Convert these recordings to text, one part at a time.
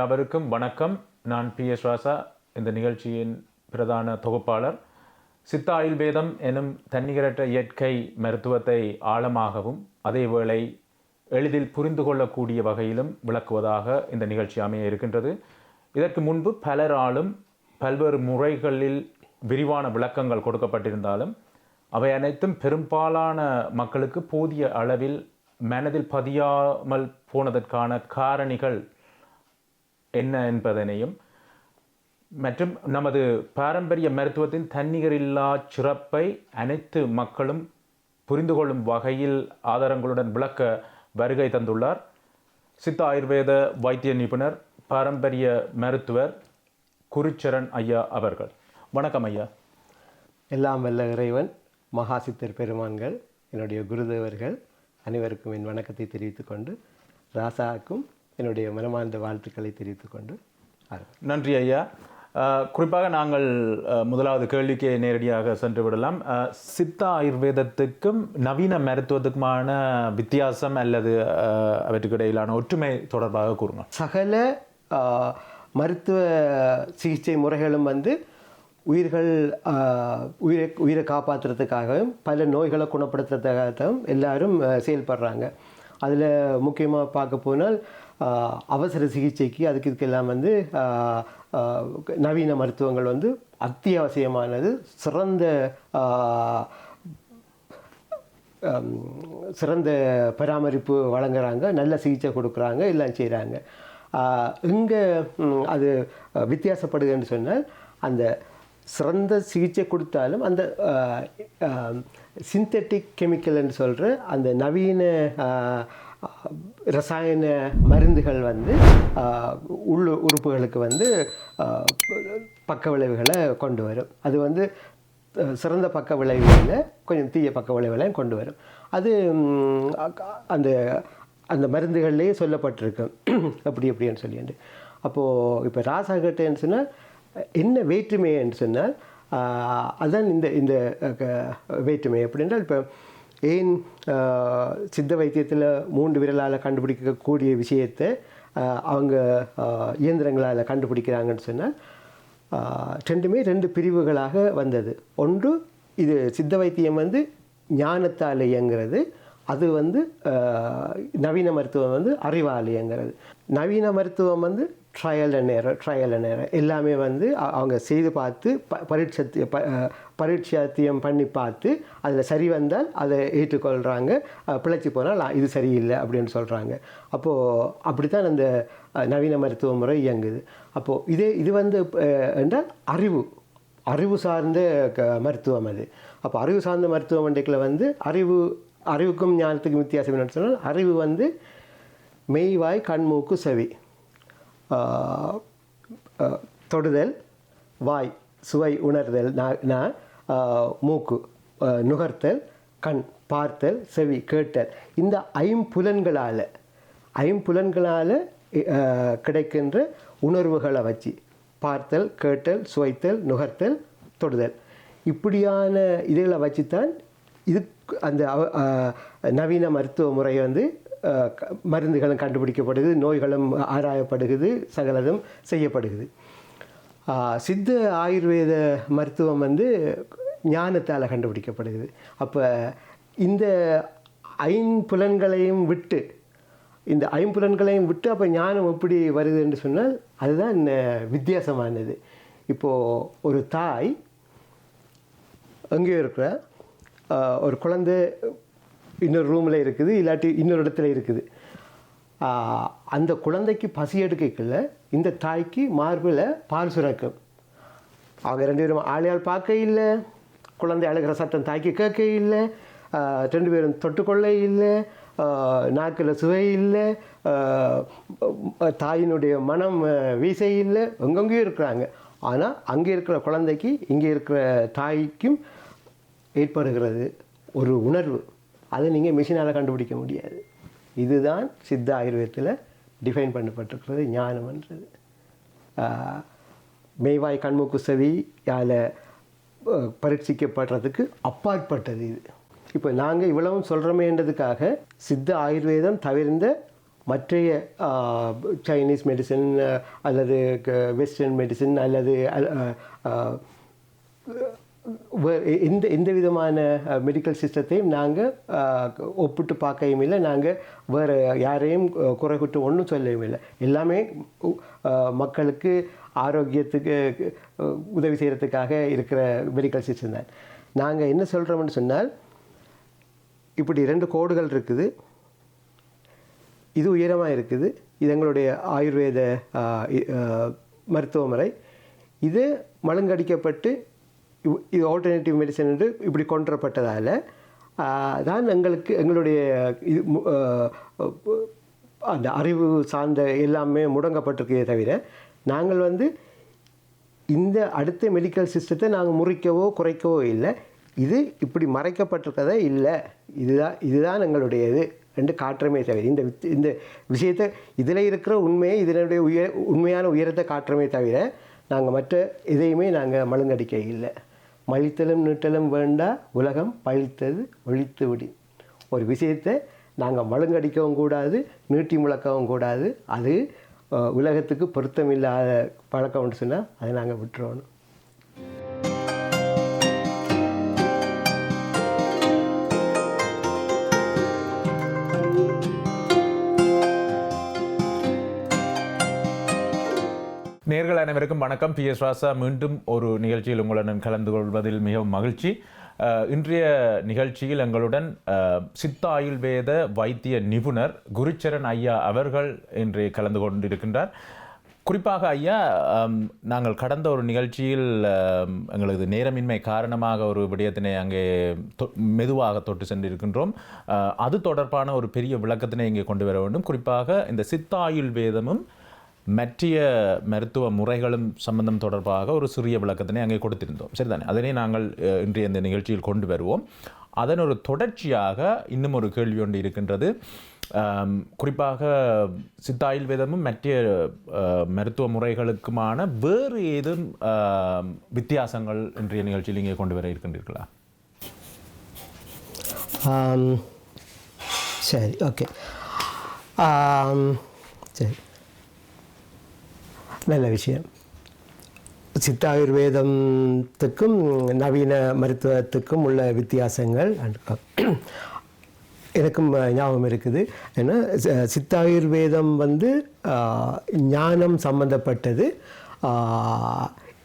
யாவருக்கும் வணக்கம். நான் பி எஸ் ராசா இந்த நிகழ்ச்சியின் பிரதான தொகுப்பாளர். சித்த ஆயுர்வேதம் எனும் தன்னிகரற்ற இயற்கை மருத்துவத்தை ஆழமாகவும் அதேவேளை எளிதில் புரிந்து கொள்ளக்கூடிய வகையிலும் விளக்குவதாக இந்த நிகழ்ச்சி அமைய இருக்கின்றது. இதற்கு முன்பு பலராலும் பல்வேறு முறைகளில் விரிவான விளக்கங்கள் கொடுக்கப்பட்டிருந்தாலும் அவை அனைத்தும் பெரும்பாலான மக்களுக்கு போதிய அளவில் மனதில் பதியாமல் போனதற்கான காரணிகள் என்ன என்பதனையும் மற்றும் நமது பாரம்பரிய மருத்துவத்தின் தன்னிகரில்லா சிறப்பை அனைத்து மக்களும் புரிந்து கொள்ளும் வகையில் ஆதாரங்களுடன் விளக்க வருகை தந்துள்ளார். சித்த ஆயுர்வேத வைத்திய நிபுணர் பாரம்பரிய மருத்துவர் குருச்சரண் ஐயா அவர்கள். வணக்கம் ஐயா. எல்லாம் வல்ல இறைவன் மகாசித்தர் பெருமான்கள் என்னுடைய குருதேவர்கள் அனைவருக்கும் என் வணக்கத்தை தெரிவித்துக்கொண்டு ராசாவுக்கும் என்னுடைய மனமார்ந்த வாழ்த்துக்களை தெரிவித்துக் கொண்டு ஆரம்பி நன்றி ஐயா. குறிப்பாக நாங்கள் முதலாவது கேள்விக்கு நேரடியாக சென்று விடலாம். சித்த ஆயுர்வேதத்துக்கும் நவீன மருத்துவத்துக்குமான வித்தியாசம் அல்லது அஹ், அவற்றுக்கு இடையிலான ஒற்றுமை தொடர்பாக கூறுங்க சகல மருத்துவ சிகிச்சை முறைகளும் வந்து உயிர்கள் உயிரை உயிரை காப்பாற்றுறதுக்காகவும் பல நோய்களை குணப்படுத்துறதுக்காகவும் எல்லாரும் செயல்படுறாங்க. அதில் முக்கியமாக பார்க்க போனால் அவசர சிகிச்சைக்கு அதுக்கு இதுக்கெல்லாம் வந்து நவீன மருத்துவங்கள் வந்து அத்தியாவசியமானது சிறந்த சிறந்த பராமரிப்பு வழங்குறாங்க நல்ல சிகிச்சை கொடுக்குறாங்க எல்லாம் செய்கிறாங்க இங்கே அது வித்தியாசப்படுதுன்னு சொன்னால் அந்த சிறந்த சிகிச்சை கொடுத்தாலும் அந்த சிந்தட்டிக் கெமிக்கல்னு சொல்கிற அந்த நவீன ரசாயன மருந்துகள் வந்து உள்ளு உறுப்புகளுக்கு வந்து பக்க விளைவுகளை கொண்டு வரும். அது வந்து சிறந்த பக்க விளைவுகளை கொஞ்சம் தீய பக்க விளைவுகளையும் கொண்டு வரும். அது அந்த அந்த மருந்துகள்லேயே சொல்லப்பட்டிருக்கு. அப்படி எப்படின்னு சொல்லிட்டு. அப்போது இப்போ ராசாகட்டேன்னு சொன்னால் என்ன வேற்றுமைன்னு சொன்னால் அதான் இந்த இந்த க- வேற்றுமை. எப்படின்றால் இப்போ ஏன் சித்த வைத்தியத்தில் மூன்று விரலால் கண்டுபிடிக்கக்கூடிய விஷயத்தை அவங்க இயந்திரங்களால் கண்டுபிடிக்கிறாங்கன்னு சொன்னால் ரெண்டுமே ரெண்டு பிரிவுகளாக வந்தது. ஒன்று இது சித்த வைத்தியம் வந்து ஞானத்தால் இயங்கிறது அது வந்து நவீன மருத்துவம் வந்து அறிவால் இயங்கிறது. நவீன மருத்துவம் வந்து ட்ரையல் அண்ட் நேரம் ட்ரையல் அண்ட் நேரம் எல்லாமே வந்து அவங்க செய்து பார்த்து ப பரீட்சத்து ப பரீட்சாத்தியம் பண்ணி பார்த்து அதில் சரி வந்தால் அதை ஏற்றுக்கொள்கிறாங்க பிழைச்சி போனால் இது சரியில்லை அப்படின்னு சொல்கிறாங்க அப்போது அப்படி தான் அந்த நவீன மருத்துவ முறை இயங்குது. அப்போது இதே இது வந்து என்றால் அறிவு அறிவு சார்ந்த க மருத்துவம் அது. அப்போ அறிவு சார்ந்த மருத்துவ வந்து அறிவு அறிவுக்கும் ஞானத்துக்கும் வித்தியாசம் என்னன்னு சொன்னால் அறிவு வந்து மெய்வாய் கண்மூக்கு செவி. தொடுதல் வாய் சுவை உணர்தல் நான் நான் மூக்கு நுகர்த்தல் கண் பார்த்தல் செவி கேட்டல். இந்த ஐம்புலன்களால் ஐம்புலன்களால் கிடைக்கின்ற உணர்வுகளை வச்சு பார்த்தல் கேட்டல் சுவைத்தல் நுகர்த்தல் தொடுதல். இப்படியான இதுகளை வச்சு தான் இது அந்த நவீன மருத்துவ முறை வந்து க- மருந்துகளும் கண்டுபிடிக்கப்படுது நோய்களும் ஆராயப்படுகிறது சகலதும் செய்யப்படுகிறது சித்த ஆயுர்வேத மருத்துவம் வந்து ஞானத்தால் கண்டுபிடிக்கப்படுகிறது அப்போ இந்த ஐம்புலன்களையும் விட்டு இந்த ஐம்புலன்களையும் விட்டு அப்போ ஞானம் எப்படி வருது என்று சொன்னால் அதுதான் வித்தியாசமானது. இப்போது ஒரு தாய் எங்கேயோ இருக்கிற ஒரு குழந்தை இன்னொரு ரூமில் இருக்குது இல்லாட்டி இன்னொரு இடத்துல இருக்குது. அந்த குழந்தைக்கு பசி எடுக்கல இந்த தாய்க்கு மார்பில் பால் சுரக்கும் அவங்க ரெண்டு பேரும் ஆளையால் பார்க்க இல்லை. குழந்தை அழுகிற சத்தம் தாய்க்கு கேட்க இல்லை. ரெண்டு பேரும் தொட்டுக்கொள்ள இல்லை. நாக்கில் சுவை இல்லை. தாயினுடைய மனம் வீசை இல்லை. எங்கெங்கேயும் இருக்கிறாங்க. ஆனால் அங்கே இருக்கிற குழந்தைக்கு இங்கே இருக்கிற தாய்க்கும் ஏற்படுகிறது ஒரு உணர்வு. அதை நீங்கள் மிஷினால் கண்டுபிடிக்க முடியாது. இதுதான் சித்த ஆயுர்வேதத்தில் டிஃபைன் பண்ணப்பட்டிருக்கிறது ஞானம்ன்றது மெய்வாய் கண்மூக்கு செவி அதில் பரீட்சிக்கப்படுறதுக்கு அப்பாற்பட்டது இது. இப்போ நாங்கள் இவ்வளவும் சொல்கிறோமேன்றதுக்காக சித்த ஆயுர்வேதம் தவிர்ந்த மற்றைய சைனீஸ் மெடிசன் அல்லது வெஸ்டர்ன் மெடிசன் அல்லது இந்த இந்த எந்த விதமான மெடிக்கல் சிஸ்டத்தையும் நாங்கள் ஒப்பிட்டு பார்க்கவும் இல்லை. நாங்கள் வேறு யாரையும் குறை குற்றம் ஒன்றும் சொல்லவும் இல்லை. எல்லாமே மக்களுக்கு ஆரோக்கியத்துக்கு உதவி செய்கிறதுக்காக இருக்கிற மெடிக்கல் சிஸ்டம் தான். நாங்கள் என்ன சொல்கிறோம்னு சொன்னால் இப்படி ரெண்டு கோடுகள் இருக்குது. இது உயரமாக இருக்குது. இது எங்களுடைய ஆயுர்வேத ஆ, மருத்துவ முறை இது மழுங்கடிக்கப்பட்டு இது ஆல்டர்னேட்டிவ் மெடிசன் என்று இப்படி கொண்டுவரப்பட்டதால் தான் எங்களுக்கு எங்களுடைய இது மு- அந்த அறிவு சார்ந்த எல்லாமே முடங்கப்பட்டிருக்கே தவிர நாங்கள் வந்து இந்த அடுத்த மெடிக்கல் சிஸ்டத்தை நாங்கள் முறிக்கவோ குறைக்கவோ இல்லை. இது இப்படி மறைக்கப்பட்டிருக்கதே இல்லை. இதுதான் இதுதான் எங்களுடைய இது. ரெண்டு காட்டுறமே தவிர. இந்த வித்- இந்த விஷயத்தை இதில் இருக்கிற உண்மையை இதனுடைய உயர் உண்மையான உயரத்தை காட்டுறமே தவிர நாங்கள் மற்ற எதையுமே நாங்கள் மழுங்கடிக்க இல்லை மழித்தலும் நீட்டலும் வேண்டா உலகம் பழித்தது ஒழித்து விடி. ஒரு விஷயத்தை நாங்கள் மழுங்கடிக்கவும் கூடாது நீட்டி முழக்கவும் கூடாது. அது உலகத்துக்கு பொருத்தமில்லாத பழக்கம்னு சொன்னால் அதை நாங்கள் விட்டுறணும். நேர்கள் அனைவருக்கும் வணக்கம். பி. எஸ். ராசா மீண்டும் ஒரு நிகழ்ச்சியில் உங்களுடன் கலந்து கொள்வதில் மிகவும் மகிழ்ச்சி. இன்றைய நிகழ்ச்சியில் எங்களுடன் சித்த ஆயுர்வேத வைத்திய நிபுணர் குருச்சரன் ஐயா அவர்கள் இன்று கலந்து கொண்டிருக்கின்றார். குறிப்பாக ஐயா நாங்கள் கடந்த ஒரு நிகழ்ச்சியில் எங்களது நேரமின்மை காரணமாக ஒரு விடயத்தினை அங்கே தொ- மெதுவாக தொட்டு சென்றிருக்கின்றோம். அது தொடர்பான ஒரு பெரிய விளக்கத்தினை இங்கே கொண்டு வர வேண்டும். குறிப்பாக இந்த சித்தாயுள் வேதமும் மற்றிய மருத்துவ முறைகளும் சம்பந்தம் தொடர்பாக ஒரு சிறிய விளக்கத்தினை அங்கே கொடுத்திருந்தோம். சரிதானே? அதனை நாங்கள் இன்றைய இந்த நிகழ்ச்சியில் கொண்டு வருவோம். அதன் ஒரு தொடர்ச்சியாக இன்னும் ஒரு கேள்வி ஒன்று இருக்கின்றது. குறிப்பாக குறிப்பாக சித்தாயுர்வேதமும் மற்ற மருத்துவ முறைகளுக்குமான வேறு ஏதும் வித்தியாசங்கள் இன்றைய நிகழ்ச்சியில் இங்கே கொண்டு வர இருக்கின்றீர்களா? சரி ஓகே. சரி. நல்ல விஷயம். சித்தாயுர்வேதத்துக்கும் நவீன மருத்துவத்துக்கும் உள்ள வித்தியாசங்கள் எனக்கும் ஞாபகம் இருக்குது. ஏன்னா சித்த ஆயுர்வேதம் வந்து ஞானம் சம்பந்தப்பட்டது.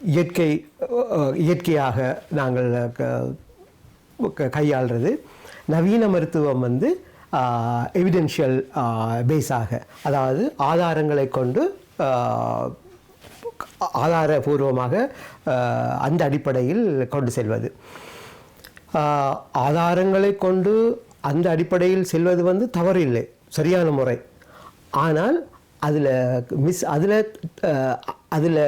இயற்கை இயற்கையாக நாங்கள் க- கையாள்றது. நவீன மருத்துவம் வந்து எவிடென்ஷியல் பேஸாக அதாவது ஆதாரங்களை கொண்டு ஆதாரபூர்வமாக அந்த அடிப்படையில் கொண்டு செல்வது. ஆதாரங்களை கொண்டு அந்த அடிப்படையில் செல்வது வந்து தவறில்லை சரியான முறை. ஆனால் அதில் மிஸ் அதில் அதில்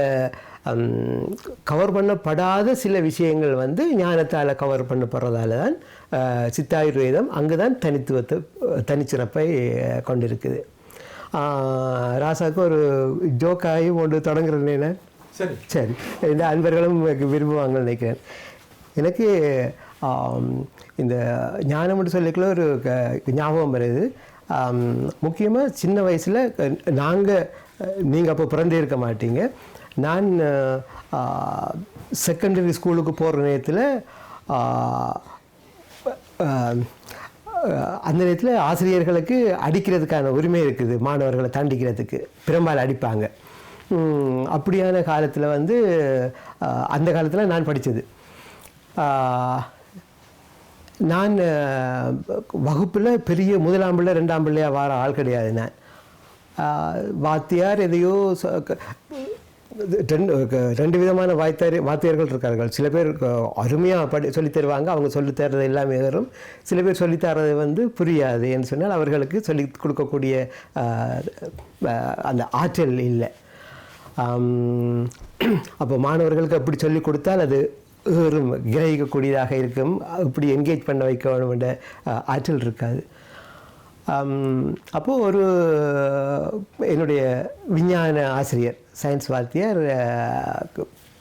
கவர் பண்ணப்படாத சில விஷயங்கள் வந்து ஞானத்தால் கவர் பண்ணப்படுறதால தான் சித்தாயுர்வேதம் அங்கு தான் தனித்துவத்தை தனிச்சிறப்பை கொண்டிருக்குது. ஆஹ் ராசாக்கு ஒரு ஜோக்காகி ஒன்று தொடங்குறேன் சரி. சரி. இந்த அன்பர்களும் விரும்புவாங்கன்னு நினைக்கிறேன். எனக்கு இந்த ஞானம்னு சொல்லிக்குள்ள ஒரு ஞாபகம் வருது. முக்கியமாக சின்ன வயசில் நாங்கள் நீங்கள் அப்போ பிறந்தே இருக்க மாட்டீங்க. நான் செகண்டரி ஸ்கூலுக்கு போகிற நேரத்தில் அந்த நேரத்தில் ஆசிரியர்களுக்கு அடிக்கிறதுக்கான உரிமை இருக்குது மாணவர்களை தாண்டிக்கிறதுக்கு. பெரும்பாலும் அடிப்பாங்க. அப்படியான காலத்தில் வந்து அந்த காலத்தில் நான் படித்தது நான் வகுப்பில் பெரிய முதலாம் பிள்ளை ரெண்டாம் பிள்ளையாக வார ஆள் கிடையாது நான். வாத்தியார் எதையோ ரெண்டு ரெண்டு விதமான வாய்த்தார் வாத்தியர்கள் இருக்கார்கள். சில பேர் அருமையாக படி சொல்லித் தருவாங்க. அவங்க சொல்லித் தர்றது எல்லாமே வரும் சில பேர் சொல்லித் தர்றது வந்து புரியாது என்று சொன்னால் அவர்களுக்கு சொல்லி கொடுக்கக்கூடிய அந்த ஆற்றல் இல்லை. அப்போ மாணவர்களுக்கு அப்படி சொல்லி கொடுத்தால் அது ஏறும் கிரகிக்கக்கூடியதாக இருக்கும். இப்படி என்கேஜ் பண்ண வைக்க வேண்டும் ஆற்றல் இருக்காது. அப்போது ஒரு என்னுடைய விஞ்ஞான ஆசிரியர் சயின்ஸ் வாத்தியார்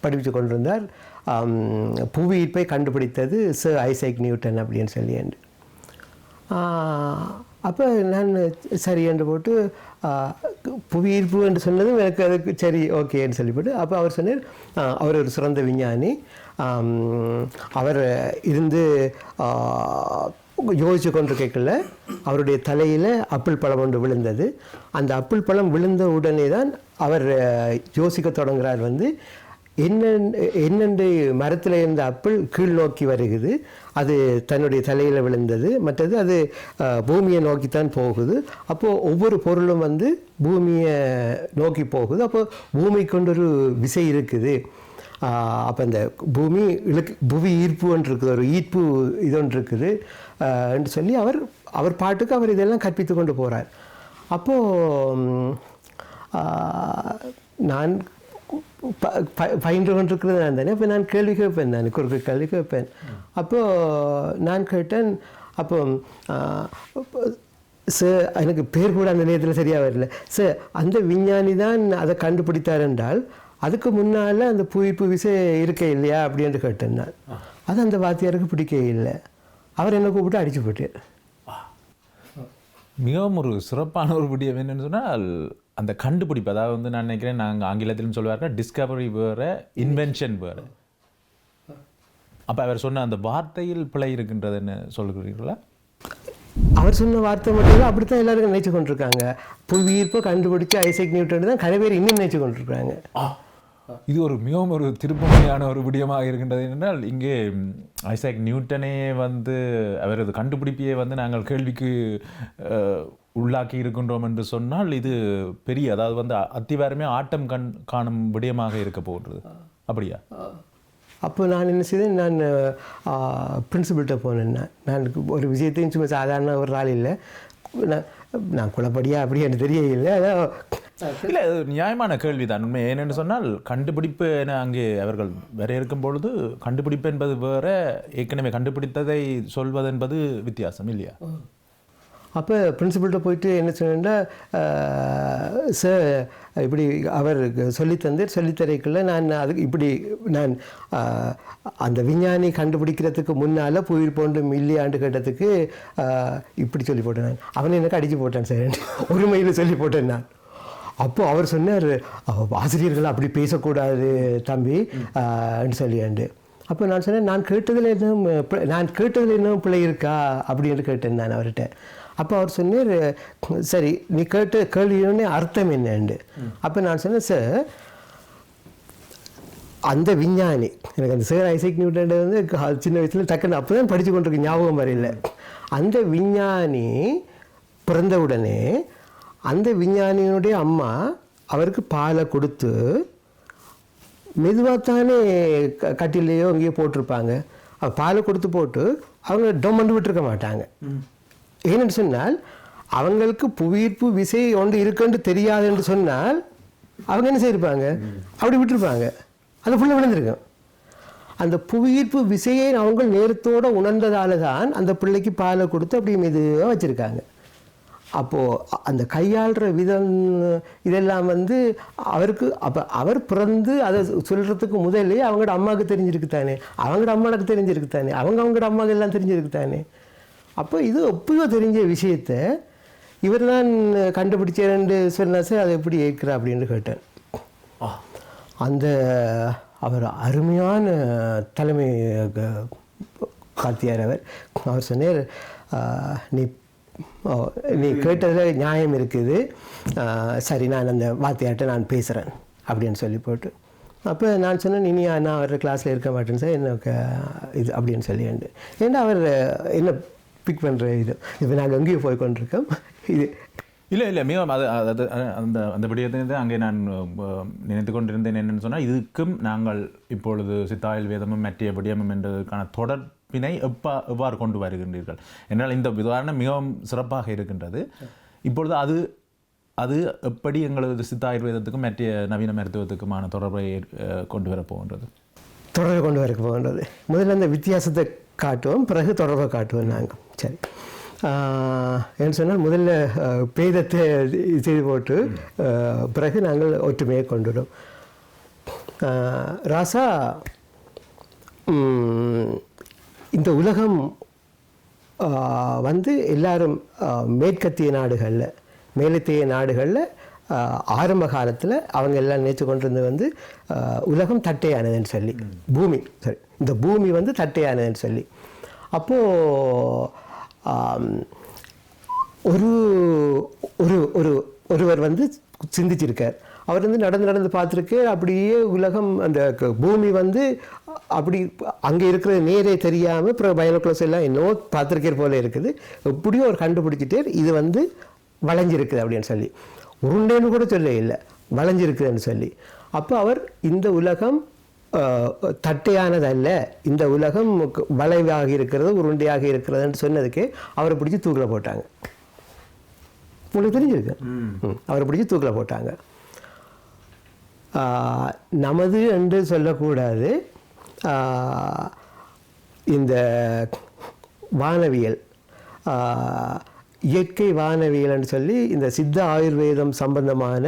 படித்து கொண்டிருந்தார். புவி ஈர்ப்பை கண்டுபிடித்தது சர் ஐசைக் நியூட்டன் அப்படின்னு சொல்லி என்று. அப்போ நான் சரி என்று போட்டு புவி ஈர்ப்பு என்று சொன்னதும் எனக்கு அதுக்கு சரி ஓகேன்னு சொல்லிவிட்டு அப்போ அவர் சொன்னார் அவர் ஒரு சிறந்த விஞ்ஞானி. அவர் இருந்து யோசிச்சு கொண்டு கேட்கல. அவருடைய தலையில் அப்பிள் பழம் ஒன்று விழுந்தது. அந்த அப்பிள் பழம் விழுந்த உடனே தான் அவர் யோசிக்க தொடங்குறார் வந்து என்ன என்னென்று மரத்தில் இருந்த அப்பிள் கீழ் நோக்கி வருகுது. அது தன்னுடைய தலையில் விழுந்தது. மற்றது அது பூமியை நோக்கித்தான் போகுது. அப்போது ஒவ்வொரு பொருளும் வந்து பூமியை நோக்கி போகுது. அப்போது பூமிக்கு கொண்டு ஒரு விசை இருக்குது. அப்போ அந்த பூமி இழுக்கு புவி ஈர்ப்பு ஒன்று இருக்குது. ஒரு ஈர்ப்பு இது ஒன்று இருக்குது. என்று சொல்லி அவர் அவர் பாட்டுக்கு அவர் இதெல்லாம் கற்பித்து கொண்டு போகிறார் அப்போது நான் ப- பயின்று கொண்டிருக்கிறது நான் தானே அப்போ நான் கேள்வி கேட்பேன் நான் குறுக்கு கேள்வி கேட்பேன். அப்போது நான் கேட்டேன் அப்போ சார் எனக்கு பேர் கூட அந்த நேரத்தில் சரியாக வரல. சார் அந்த விஞ்ஞானி தான் அதை கண்டுபிடித்தார் என்றால் அதுக்கு முன்னால் அந்த புவிப்பு விசை இருக்க இல்லையா அப்படின்னு கேட்டேன் நான். அது அந்த வாத்தியாருக்கு பிடிக்க இல்லை. அவர் என்ன கூப்பிட்டு அடிச்சு போட்டார் மிகவும் ஒரு சிறப்பான ஒரு விடியம் என்னன்னு சொன்னால் அந்த கண்டுபிடிப்பு. அதாவது வந்து நான் நினைக்கிறேன் நாங்கள் ஆங்கிலத்திலும் சொல்லுவார்கள் டிஸ்கவரி வேறு இன்வென்ஷன் வேறு. அப்போ அவர் சொன்ன அந்த வார்த்தையில் பிழை இருக்கின்றதுன்னு சொல்லுகிறீர்களா? அவர் சொன்ன வார்த்தை மட்டும் இல்லை அப்படித்தான் எல்லாரும் நினைச்சு கொண்டிருக்காங்க. புவியீர்ப்பை கண்டுபிடிச்சு ஐசக் நியூட்டன் தான் கரை பேர் இன்னும் நினைச்சு கொண்டிருக்காங்க இது ஒரு மிகவும் ஒரு திருப்பமையான ஒரு விடயமாக இருக்கின்றது என்றால் இங்கே ஐசாக் நியூட்டனே வந்து அவரது கண்டுபிடிப்பையே வந்து நாங்கள் கேள்விக்கு உள்ளாக்கி இருக்கின்றோம் என்று சொன்னால் இது பெரிய அதாவது வந்து அத்திவாரமே ஆட்டம் கண் காணும் விடயமாக இருக்க போன்றது அப்படியா? அப்போ நான் என்ன செய்தேன் நான் பிரின்சிபல்கிட்ட போனேன். நான் நான் ஒரு விஷயத்தையும் சும்மா சாதாரண ஒரு ஆள் இல்லை. நான் நான் குழப்படியா அப்படி எனக்கு தெரியல அதான் இல்லை அது நியாயமான கேள்விதான். உண்மை ஏனென்று சொன்னால் கண்டுபிடிப்பு என அங்கே அவர்கள் வரையறுக்கும் பொழுது கண்டுபிடிப்பு என்பது வேற ஏற்கனவே கண்டுபிடித்ததை சொல்வது என்பது வித்தியாசம் இல்லையா? அப்போ பிரின்சிபல்கிட்ட போயிட்டு என்ன சொன்னேன்னா சார் இப்படி அவர் சொல்லித்தந்து சொல்லித்தரைக்குள்ள நான் அதுக்கு இப்படி நான் அந்த விஞ்ஞானி கண்டுபிடிக்கிறதுக்கு முன்னால் புயிர் போன்று மில்லியாண்டு கேட்டதுக்கு இப்படி சொல்லி போட்டேன் நான். அவனை எனக்கு அடிச்சு போட்டேன் சார் உரிமையில் சொல்லி போட்டேன் நான். அப்போ அவர் சொன்னார் ஆசிரியர்கள் அப்படி பேசக்கூடாது தம்பி. சொல்லியாண்டு. அப்போ நான் சொன்னேன் நான் கேட்டதில் எதுவும் நான் கேட்டதில் இன்னும் பிழை இருக்கா? அப்படின்னு கேட்டேன் நான் அவர்கிட்ட. அப்போ அவர் சொன்னார் சரி நீ கேட்ட கேள்வியோடனே அர்த்தம் என்னண்டு? அப்போ நான் சொன்னேன் சார் அந்த விஞ்ஞானி எனக்கு அந்த சார் ஐசக் நியூட்டன் வந்து சின்ன வயசில் டக்குன்னு அப்போ தான் படித்து கொண்டிருக்க ஞாபகம் வரையில். அந்த விஞ்ஞானி பிறந்த உடனே அந்த விஞ்ஞானியினுடைய அம்மா அவருக்கு பாலை கொடுத்து மெதுவாக தானே க கட்டிலையோ அங்கேயோ போட்டிருப்பாங்க. பாலை கொடுத்து போட்டு அவங்க டொமண்டு விட்டுருக்க மாட்டாங்க. ஏன்னு சொன்னால் அவங்களுக்கு புவியீர்ப்பு விசை ஒன்று இருக்குன்னு தெரியாது என்று சொன்னால் அவங்க என்ன செய்திருப்பாங்க? அப்படி விட்டுருப்பாங்க. அது ஃபுல்லாக விழுந்திருக்கும். அந்த புவியீர்ப்பு விசையை அவங்க நேரத்தோடு உணர்ந்ததால தான் அந்த பிள்ளைக்கு பாலை கொடுத்து அப்படி மெதுவாக வச்சுருக்காங்க. அப்போது அந்த கையாளுற விதம் இதெல்லாம் வந்து அவருக்கு அப்போ அவர் பிறந்து அதை சொல்கிறதுக்கு முதல்லே அவங்களோட அம்மாவுக்கு தெரிஞ்சிருக்கு தானே. அவங்களோட அம்மாவுக்கு தெரிஞ்சிருக்கு தானே. அவங்க அவங்களோட அம்மாவுக்கு எல்லாம் தெரிஞ்சிருக்கு தானே. அப்போ இது எப்பயோ தெரிஞ்ச விஷயத்த இவர் தான் கண்டுபிடிச்சாருன்னு சொன்னா சார் அதை எப்படி ஏற்கிற அப்படின்னு கேட்டேன். அந்த அவர் அருமையான தலைமை காத்தியார் அவர். அவர் சொன்னார் "ஆஹ், நீ நீ கேட்டதில் நியாயம் இருக்குது. சரி நான் அந்த வாத்தியார்கிட்ட நான் பேசுகிறேன் அப்படின்னு சொல்லி போட்டு. அப்போ நான் சொன்னேன் இனி நான் அவர் கிளாஸில் இருக்க மாட்டேன் சார் எனக்கு இது அப்படின்னு சொல்லியாண்டு ஏன்னா அவர் என்ன பிக் பண்ணுற இது? இப்போ நாங்கள் எங்கேயும் போய் கொண்டிருக்கோம். இது இல்லை இல்லை மிகவும் அது அது அந்த அந்த விடயத்தை அங்கே நான் நினைத்து கொண்டிருந்தேன் என்னன்னு சொன்னால் இதுக்கும் நாங்கள் இப்பொழுது சித்தாயில் வேதமும் மற்ற விடயமும் என்பதற்கான பிணை எப்பா எவ்வாறு கொண்டு வருகின்றீர்கள்? என்றால் இந்த உதாரணம் மிகவும் சிறப்பாக இருக்கின்றது. இப்பொழுது அது அது எப்படி எங்களது சித்த ஆயுர்வேதத்துக்கும் மற்ற நவீன மருத்துவத்துக்குமான தொடர்பை கொண்டு வரப்போகின்றது தொடர்பை கொண்டு வர போகின்றது. முதல்ல அந்த வித்தியாசத்தை காட்டுவோம் பிறகு தொடர்பை காட்டுவோம் நாங்கள் சரி. என்ன சொன்னால் முதல்ல பேதத்தை செய்து போட்டு பிறகு நாங்கள் ஒற்றுமையை கொண்டு ராசா இந்த உலகம் வந்து எல்லாரும் மேற்கத்திய நாடுகளில் மேலத்திய நாடுகளில் ஆரம்ப காலத்தில் அவங்க எல்லாம் நினைச்சு கொண்டிருந்தது வந்து உலகம் தட்டையானதுன்னு சொல்லி. பூமி சரி இந்த பூமி வந்து தட்டையானதுன்னு சொல்லி. அப்போது ஒரு ஒரு ஒரு ஒருவர் வந்து சிந்திச்சிருக்கார். அவர் வந்து நடந்து நடந்து பார்த்துருக்கு அப்படியே உலகம் அந்த பூமி வந்து அப்படி அங்கே இருக்கிற நேரே தெரியாமல் அப்புறம் பயோலோக்ளஸ் எல்லாம் என்னவோ பார்த்துருக்கிற போல இருக்குது. எப்படியோ அவர் கண்டுபிடிச்சிட்டு இது வந்து வளைஞ்சிருக்குது அப்படின்னு சொல்லி. உருண்டைன்னு கூட சொல்ல இல்லை வளைஞ்சிருக்குதுன்னு சொல்லி. அப்போ அவர் இந்த உலகம் தட்டையானதல்ல. இந்த உலகம் வளைவாக இருக்கிறது உருண்டையாக இருக்கிறதுன்னு சொன்னதுக்கு அவரை பிடிச்சி தூக்கில் போட்டாங்க. உங்களுக்கு தெரிஞ்சிருக்கு? அவரை பிடிச்சி தூக்கில் போட்டாங்க. நமது என்று சொல்லக்கூடாது. இந்த வானவியல் இயற்கை வானவியல்னு சொல்லி இந்த சித்த ஆயுர்வேதம் சம்பந்தமான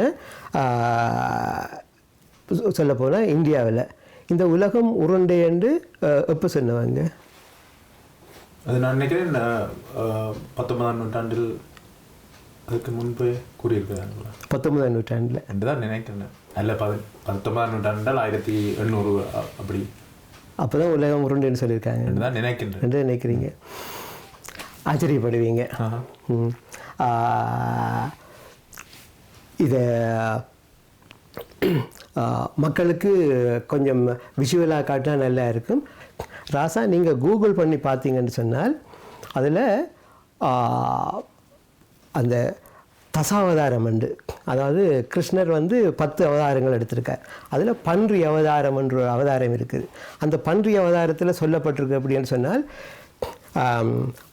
சொல்லப்போனால் இந்தியாவில். இந்த உலகம் உருண்டை என்று எப்போ சொன்னவங்க? அது நான் நினைக்கிறேன் பத்தொன்பதாம் நூற்றாண்டில் அதுக்கு முன்பு கூறியிருக்கிறாங்களா? பத்தொன்பதாம் நூற்றாண்டில். என்று தான் நினைக்கிறேன். அல்ல பத பத்தொன்பதாம் நூற்றாண்டால் ஆயிரத்தி எண்ணூறு அப்படி. அப்போ தான் உலகம் உருண்டைன்னு சொல்லியிருக்காங்க. நினைக்கின்றேன் என்று நினைக்கிறீங்க. ஆச்சரியப்படுவீங்க. இதை மக்களுக்கு கொஞ்சம் விஷுவலாக காட்டினா நல்லா இருக்கும். ராசா நீங்கள் கூகுள் பண்ணி பார்த்தீங்கன்னு சொன்னால் அதில் அந்த தசாவதாரம் உண்டு அதாவது கிருஷ்ணர் வந்து பத்து அவதாரங்கள் எடுத்திருக்கார். அதில் பன்றி அவதாரம் என்ற ஒரு அவதாரம் இருக்குது. அந்த பன்றி அவதாரத்தில் சொல்லப்பட்டிருக்கு அப்படின்னு சொன்னால்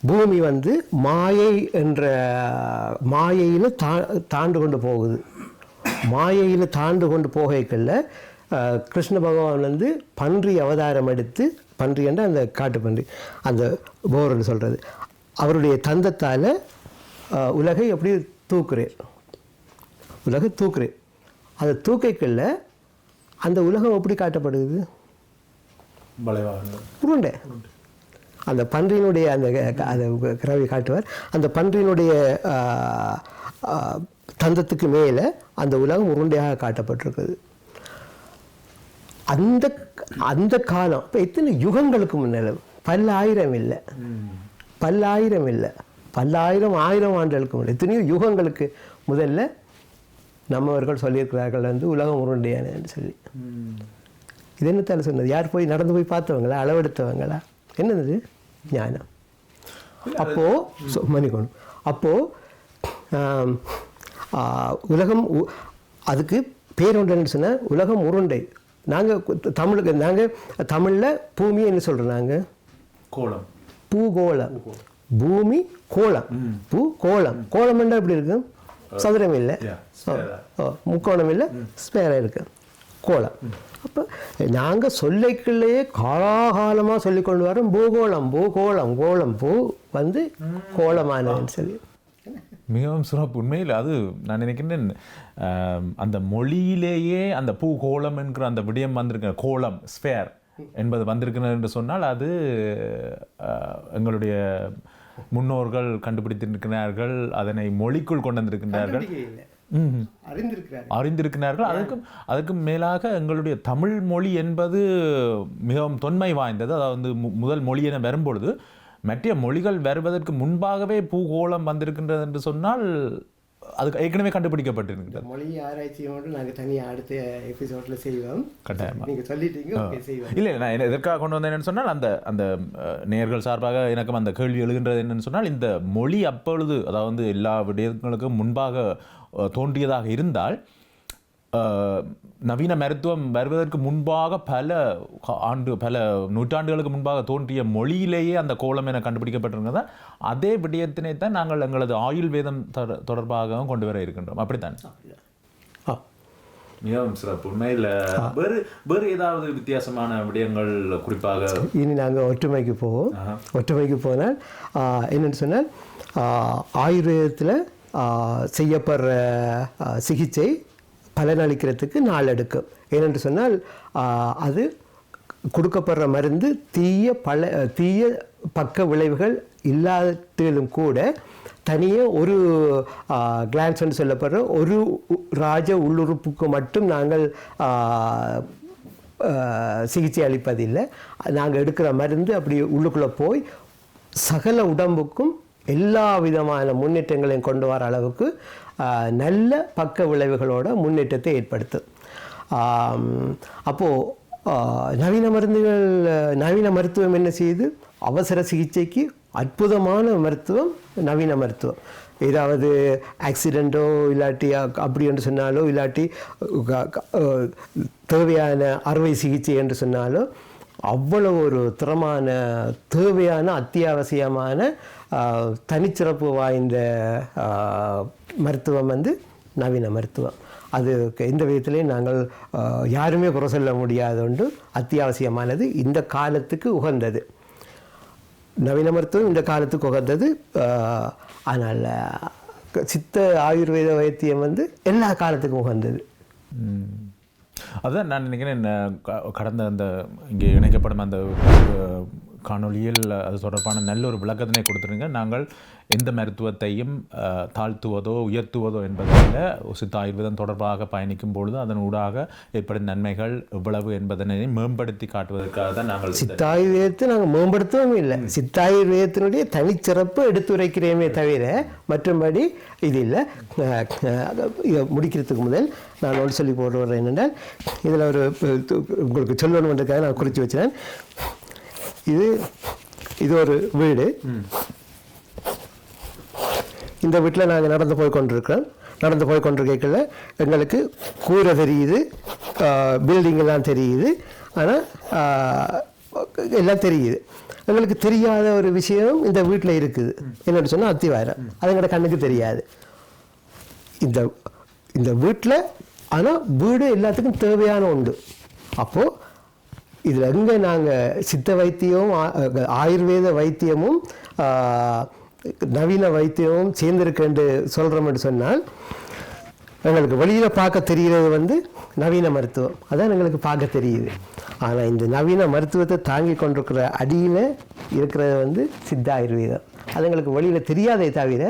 பூமி வந்து மாயை என்ற மாயையில் தா தாண்டு கொண்டு போகுது. மாயையில் தாண்டு கொண்டு போகைக்குள்ள கிருஷ்ண பகவான் வந்து பன்றி அவதாரம் எடுத்து பன்றி என்ற அந்த காட்டு பன்றி அந்த போர்னு சொல்கிறது அவருடைய தந்தத்தால் உலகை எப்படி தூக்குறேன். உலகை தூக்குறேன். அதை தூக்கைக்குள்ள அந்த உலகம் எப்படி காட்டப்படுது உருண்டை. அந்த பன்றியினுடைய அந்த அந்த கிரவி காட்டுவார். அந்த பன்றியினுடைய தந்தத்துக்கு மேலே அந்த உலகம் உருண்டையாக காட்டப்பட்டிருக்குது அந்த அந்த காலம் இப்போ எத்தனை யுகங்களுக்கு முன்னால் பல்லாயிரம் இல்லை. பல்லாயிரம் இல்லை. பல்லாயிரம் ஆயிரம் ஆண்டுகளுக்கு முன்னாடி எத்தனையோ யுகங்களுக்கு முதல்ல நம்மவர்கள் சொல்லியிருக்கிறார்கள் வந்து உலகம் உருண்டையானன்னு சொல்லி. இது என்னத்தால சொன்னது? யார் போய் நடந்து போய் பார்த்தவங்களா? அளவெடுத்தவங்களா? என்னது? ஞானம். அப்போ சொ- மன்னிக்கணும். அப்போ ஆம், ஆ, உலகம் அதுக்கு பேர் ஒன்றுன்னு சொன்னால் உலகம் உருண்டை. நாங்கள் தமிழுக்கு நாங்கள் தமிழில் பூமி என்ன சொல்கிறோம் நாங்கள் கோலம். பூகோளம். பூமி கோளம் பூ கோளம் கோளம் என்றால் எப்படி இருக்கு? சதுரம் இல்லை. முக்கோணம் இல்லை ஸ்பேராக இருக்கு. கோளம் அப்போ நாங்கள் சொல்லைக்குள்ளேயே காலாகாலமாக சொல்லி கொண்டு வரோம் பூகோளம். பூகோளம் கோளம் பூ வந்து கோலமானதுன்னு சொல்லி. மிகவும் சிறப்பு. உண்மையில் அது நான் நினைக்கின்றேன் அந்த மொழியிலேயே அந்த பூ கோலம் என்கிற அந்த விடயம் வந்திருக்க. கோலம் ஸ்பேர் என்பது வந்திருக்கிறது என்று சொன்னால் அது எங்களுடைய முன்னோர்கள் கண்டுபிடித்திருக்கிறார்கள் அதனை மொழிக்குள் கொண்டு வந்திருக்கின்றார்கள். அறிந்திருக்கிறார்கள். அதுக்கும் அதுக்கும் மேலாக எங்களுடைய தமிழ் மொழி என்பது மிகவும் தொன்மை வாய்ந்தது. அதாவது மு- முதல் மொழி என வரும்பொழுது மற்ற மொழிகள் வருவதற்கு முன்பாகவே பூகோளம் வந்திருக்கின்றது என்று சொன்னால் அது ஏற்கனவே கண்டுபிடிக்கப்பட்டிருக்கிறது மொழி ஆராய்ச்சியோடு நாங்கள் தனியாக அடுத்த எபிசோடில் செய்வோம். கட்டாயமா. நீங்கள் சொல்லிட்டீங்க ஓகே செய்வோம். இல்லை நான் என்ன- எதற்காக கொண்டு வந்தேன் என்னன்னு சொன்னால் அந்த அந்த அஹ், நேயர்கள் சார்பாக எனக்கும் அந்த கேள்வி எழுகின்றது என்னன்னு சொன்னால் இந்த மொழி அப்பொழுது அதாவது எல்லா விடயங்களுக்கும் முன்பாக தோன்றியதாக இருந்தால் நவீன மருத்துவம் வருவதற்கு முன்பாக பல ஆண்டு பல நூற்றாண்டுகளுக்கு முன்பாக தோன்றிய மொழியிலேயே அந்த கோலம் என கண்டுபிடிக்கப்பட்டிருந்ததா அதே விடயத்தினை தான் நாங்கள் எங்களது ஆயுள் வேதம் தொடர்- தொடர்பாகவும் கொண்டு வர இருக்கின்றோம். அப்படித்தான். ஆ. மிகவும் சிறப்பு. உண்மையில் வேறு வேறு ஏதாவது வித்தியாசமான விடயங்கள் குறிப்பாக? இனி நாங்கள் ஒற்றுமைக்கு போவோம். ஒற்றுமைக்கு போனால் என்னன்னு சொன்னால் ஆயுர்வேதத்தில் செய்யப்படுற சிகிச்சை பலனளிக்கிறதுக்கு நாள் எடுக்கும் ஏனென்று சொன்னால் அது கொடுக்கப்படுற மருந்து தீய பல தீய பக்க விளைவுகள் இல்லாட்டிலும் கூட தனியே ஒரு கிளான்ஸ்ன்னு சொல்லப்படுற ஒரு உ- ராஜ உள்ளுறுப்புக்கு மட்டும் நாங்கள் சிகிச்சை அளிப்பதில்லை. நாங்கள் எடுக்கிற மருந்து அப்படி உள்ளுக்குள்ளே போய் சகல உடம்புக்கும் எல்லா விதமான முன்னேற்றங்களையும் கொண்டு வர அளவுக்கு நல்ல பக்க விளைவுகளோட முன்னேற்றத்தை ஏற்படுத்தும் அப்போது நவீன மருந்துகள் நவீன மருத்துவம் என்ன செய்யுது? அவசர சிகிச்சைக்கு அற்புதமான மருத்துவம் நவீன மருத்துவம். ஏதாவது ஆக்சிடெண்ட்டோ இல்லாட்டி அப்படி என்று சொன்னாலோ இல்லாட்டி தேவையான அறுவை சிகிச்சை என்று சொன்னாலோ அவ்வளவு ஒரு திறமான தேவையான அத்தியாவசியமான தனிச்சிறப்பு வாய்ந்த மருத்துவம் வந்து நவீன மருத்துவம். அது எந்த விதத்திலையும் நாங்கள் யாருமே குறை சொல்ல முடியாத ஒன்று அத்தியாவசியமானது இந்த காலத்துக்கு உகந்தது. நவீன மருத்துவம் இந்த காலத்துக்கு உகந்தது அதனால் ஆனால் சித்த ஆயுர்வேத வைத்தியம் வந்து எல்லா காலத்துக்கும் உகந்தது. அதுதான் நான் நினைக்கிறேன் கடந்த அந்த இங்கே இணைக்கப்படும் அந்த அஹ், காணொளியில் அது தொடர்பான நல்ல ஒரு விளக்கத்தினை கொடுத்துருங்க. நாங்கள் எந்த மருத்துவத்தையும் தாழ்த்துவதோ உயர்த்துவதோ என்பதில் சித்த ஆயுர்வேதம் தொடர்பாக பயணிக்கும் பொழுது அதன் ஊடாக ஏற்படும் நன்மைகள் எவ்வளவு என்பதனை மேம்படுத்தி காட்டுவதற்காக தான் நாங்கள் சித்தாயுர்வேதத்தை நாங்கள் மேம்படுத்தவும் இல்லை. சித்தாயுர்வேதத்தினுடைய தனிச்சிறப்பு எடுத்துரைக்கிறேமே தவிர மற்றபடி இது இல்லை. இதை முடிக்கிறதுக்கு முதல் நான் ஒன்று சொல்லி போட்டு வர்றேன் என்னென்றால் இதில் ஒரு உங்களுக்கு சொல்லணுன்றதுக்காக நான் குறித்து வச்சேன் இது இது ஒரு வீடு. இந்த வீட்டில் நாங்கள் நடந்து போய் கொண்டிருக்கிறோம் நடந்து போய் கொண்டிருக்கல எங்களுக்கு கூரை தெரியுது பில்டிங் எல்லாம் தெரியுது. ஆனால் எல்லாம் தெரியுது. எங்களுக்கு தெரியாத ஒரு விஷயம் இந்த வீட்டில் இருக்குது. என்னன்னு சொன்னால் அத்திவாரம் அது எங்களோட கண்ணுக்கு தெரியாது. இந்த இந்த வீட்டில் ஆனால் வீடு எல்லாத்துக்கும் தேவையான உண்டு. அப்போது இதில் எங்கே நாங்கள் சித்த வைத்தியமும் ஆ- ஆயுர்வேத வைத்தியமும் நவீன வைத்தியமும் சேர்ந்திருக்கேன்னு சொல்கிறோம்னு சொன்னால் எங்களுக்கு வெளியில் பார்க்க தெரிகிறது வந்து நவீன மருத்துவம். அதான் எங்களுக்கு பார்க்க தெரியுது. ஆனால் இந்த நவீன மருத்துவத்தை தாங்கி கொண்டிருக்கிற அடியில் இருக்கிறது வந்து சித்த ஆயுர்வேதம். அது எங்களுக்கு வெளியில் தெரியாதே தவிர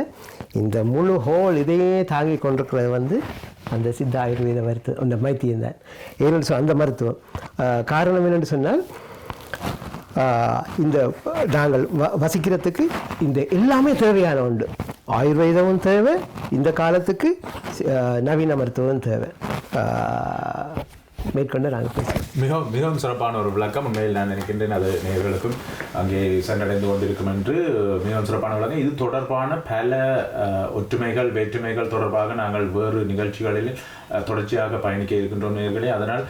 இந்த முழு ஹோல் இதையே தாங்கி கொண்டிருக்கிறது வந்து அந்த சித்த ஆயுர்வேத மருத்துவம் அந்த மைத்தியம் தான். ஏன்னு சொல் அந்த மருத்துவம். காரணம் என்னென்னு சொன்னால் இந்த நாங்கள் வ வசிக்கிறதுக்கு இந்த எல்லாமே தேவையான உண்டு. ஆயுர்வேதமும் தேவை இந்த காலத்துக்கு நவீன மருத்துவம் தேவை. மேற்கொண்டு நாங்கள் பேசுகிறோம் மிகவும் மிகவும் சிறப்பான ஒரு விளக்கம். உண்மையில் நான் நினைக்கின்றேன் அது நேர்களுக்கும் அங்கே சென்றடைந்து கொண்டிருக்கும் என்று மிகவும் சிறப்பான விளக்கம். இது தொடர்பான பல ஒற்றுமைகள் வேற்றுமைகள் தொடர்பாக நாங்கள் வேறு நிகழ்ச்சிகளில் தொடர்ச்சியாக பயணிக்க இருக்கின்றோம் நேர்களே அதனால்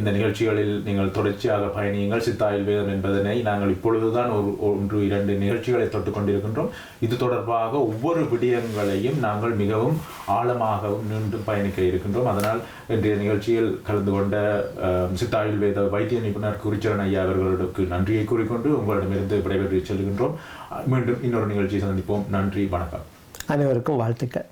இந்த நிகழ்ச்சிகளில் நீங்கள் தொடர்ச்சியாக பயணியுங்கள். சித்தாயுர்வேதம் என்பதனை நாங்கள் இப்பொழுதுதான் ஒரு ஒன்று இரண்டு நிகழ்ச்சிகளை தொட்டு கொண்டிருக்கின்றோம். இது தொடர்பாக ஒவ்வொரு விடயங்களையும் நாங்கள் மிகவும் ஆழமாகவும் நின்று பயணிக்க இருக்கின்றோம். அதனால் இன்றைய நிகழ்ச்சியில் கலந்து கொண்ட அஹ், சித்தாயுர்வேத வைத்திய நிபுணர் குருச்சரன் ஐயா அவர்களுக்கு நன்றியை கூறிக்கொண்டு உங்களிடமிருந்து விடைபெற்று செல்கின்றோம். மீண்டும் இன்னொரு நிகழ்ச்சியை சந்திப்போம். நன்றி வணக்கம். அனைவருக்கும் வாழ்த்துக்கள்.